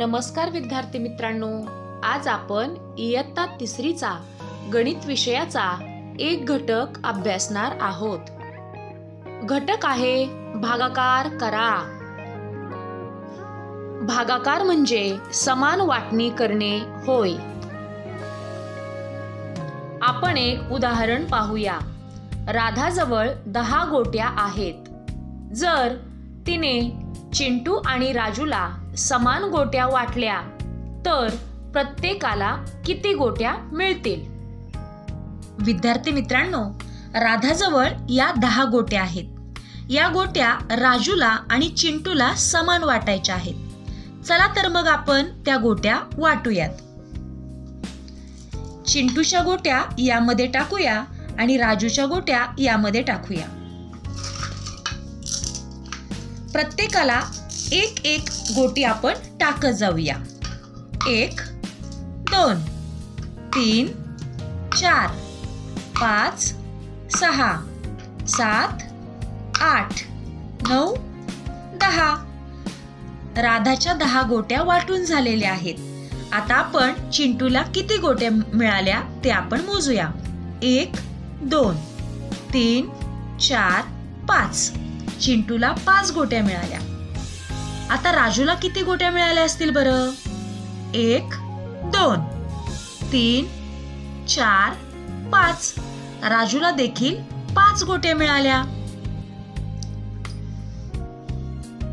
नमस्कार विद्यार्थी मित्रांनो. आज आपण इयत्ता तिसरीचा गणित विषयाचा एक घटक अभ्यासणार आहोत. घटक आहे भागाकार करा. भागाकार म्हणजे समान वाटणी करणे होय. आपण एक उदाहरण पाहूया. राधाजवळ दहा गोट्या आहेत. जर तिने चिंटू आणि राजूला समान गोट्या वाटल्या तर प्रत्येकाला किती गोट्या मिळतील? विद्यार्थी मित्रांनो राधाजवळ या दहा गोट्या आहेत. या गोट्या राजूला आणि चिंटूला समान वाटायच्या आहेत. चला तर मग आपण त्या गोट्या वाटूयात. चिंटूच्या गोट्या यामध्ये टाकूया आणि राजूच्या गोट्या यामध्ये टाकूया. प्रत्येकाला एक एक गोटी आपण टाकत जाऊया. एक दोन तीन चार पाच सहा सात आठ नऊ दहा. राधाच्या दहा गोट्या वाटून झालेल्या आहेत. आता आपण चिंटूला किती गोट्या मिळाल्या ते आपण मोजूया. एक दोन तीन चार पाच. चिंटूला पाच गोट्या मिळाल्या. आता राजूला किती गोट्या मिळाल्या असतील बरं? एक दोन तीन चार पाच. राजूला देखील पाच गोट्या मिळाल्या.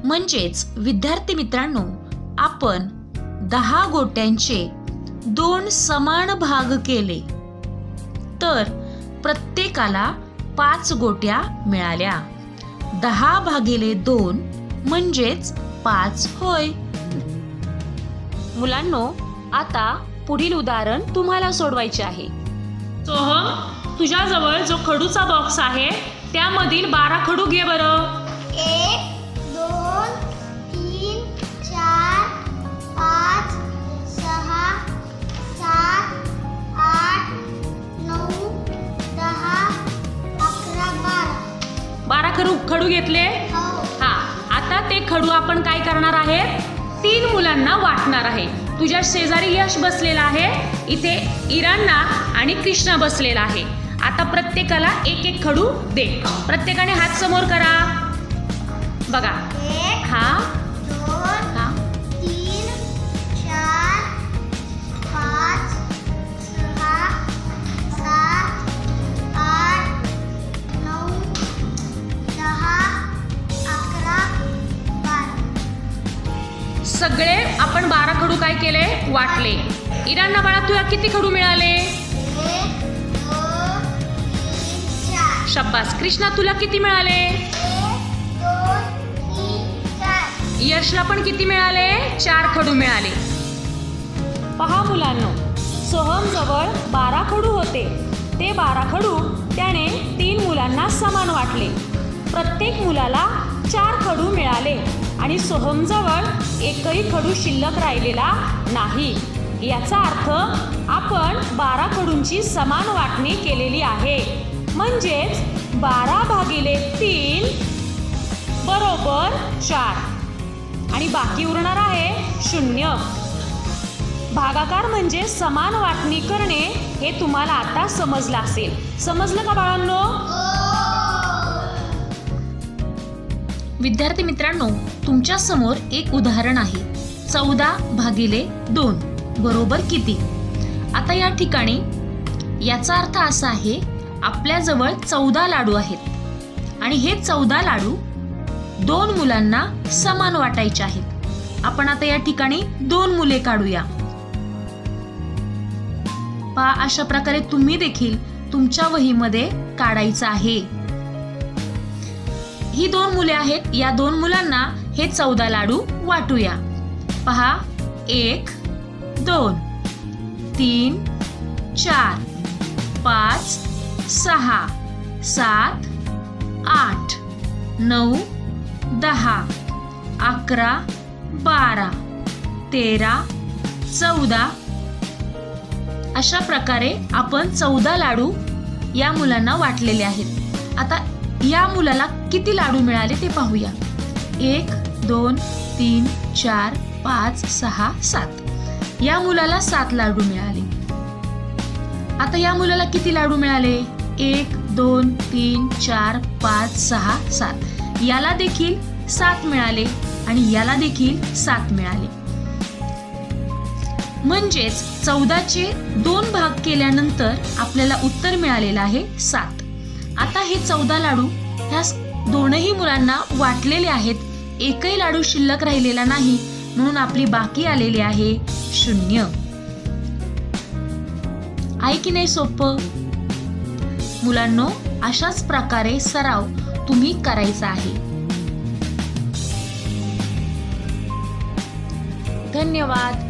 म्हणजेच विद्यार्थी मित्रांनो आपण दहा गोट्यांचे दोन समान भाग केले. तर प्रत्येकाला पाच गोट्या मिळाल्या. दहा भागिले दोन म्हणजेच पाच होय. मुलांनो आता पुढील उदाहरण तुम्हाला सोडवायचे आहे. सोहम तुझ्याजवळ जो खडूचा बॉक्स आहे त्यामधील बारा खडू घे बरं. एक दोन तीन चार पाच सहा सात आठ नऊ दहा अकरा बारा. बारा खडू खडू घेतले? ते खडू आपण काय करणार आहे? तीन मुलांना वाटणार आहे. तुझ्या शेजारी यश बसलेला आहे. इथे इराणा आणि कृष्णा बसलेला आहे. आता प्रत्येकाला एक एक खडू दे. प्रत्येकाने हात समोर करा. बघा. सगळे आपण बारा खडू काय केले? वाटले. इराणा बाळा तुला किती खडू मिळाले? शब्बास कृष्णा तुला किती मिळाले? यशला पण किती मिळाले? चार खडू मिळाले. पहा मुलांनो सोहम जवळ बारा खडू होते. ते बारा खडू त्याने तीन मुलांना समान वाटले. प्रत्येक मुलाला चार खडू मिळाले. आणि सोहमजवळ एकही खडू शिल्लक राहिलेला नाही. याचा अर्थ आपण बारा खडूंची समान वाटणी केलेली आहे. म्हणजेच बारा भागिले तीन बरोबर चार. आणि बाकी उरणार आहे शून्य. भागाकार म्हणजे समान वाटणी करणे हे तुम्हाला आता समजलं असेल. समजलं का बाळांनो? विद्यार्थी मित्रांनो तुमच्यासमोर एक उदाहरण आहे. चौदा भागिले दोन बरोबर किती? आता या ठिकाणी याचा अर्थ असा आहे आपल्याजवळ चौदा लाडू आहेत. आणि हे चौदा लाडू दोन मुलांना समान वाटायचे आहेत. आपण आता या ठिकाणी दोन मुले काढूया. पहा अशा प्रकारे तुम्ही देखील तुमच्या वहीमध्ये काढायचं आहे. ही दोन मुले आहेत. या दोन मुलांना हे चौदा लाडू वाटूया. पहा. एक दोन तीन चार पाच सहा सात आठ नऊ दहा अकरा बारा तेरा चौदा. अशा प्रकारे आपण चौदा लाडू या मुलांना वाटलेले आहेत. आता या मुलाला किती लाडू मिळाले ते पाहूया. एक दोन तीन चार पाच सहा सात. या मुलाला सात लाडू मिळाले. आता या मुलाला किती लाडू मिळाले? एक दोन तीन चार पाच सहा सात. याला देखील सात मिळाले आणि याला देखील सात मिळाले. म्हणजेच चौदाचे दोन भाग केल्यानंतर आपल्याला उत्तर मिळालेलं आहे सात. आता हे चौदा लाडू ह्या दोनही मुलांना वाटलेले आहेत. एकही लाडू शिल्लक राहिलेला नाही म्हणून आपली बाकी आलेली आहे शून्य. आहे की नाही सोपं मुलांनो अशाच प्रकारे सराव तुम्ही करायचा आहे. धन्यवाद.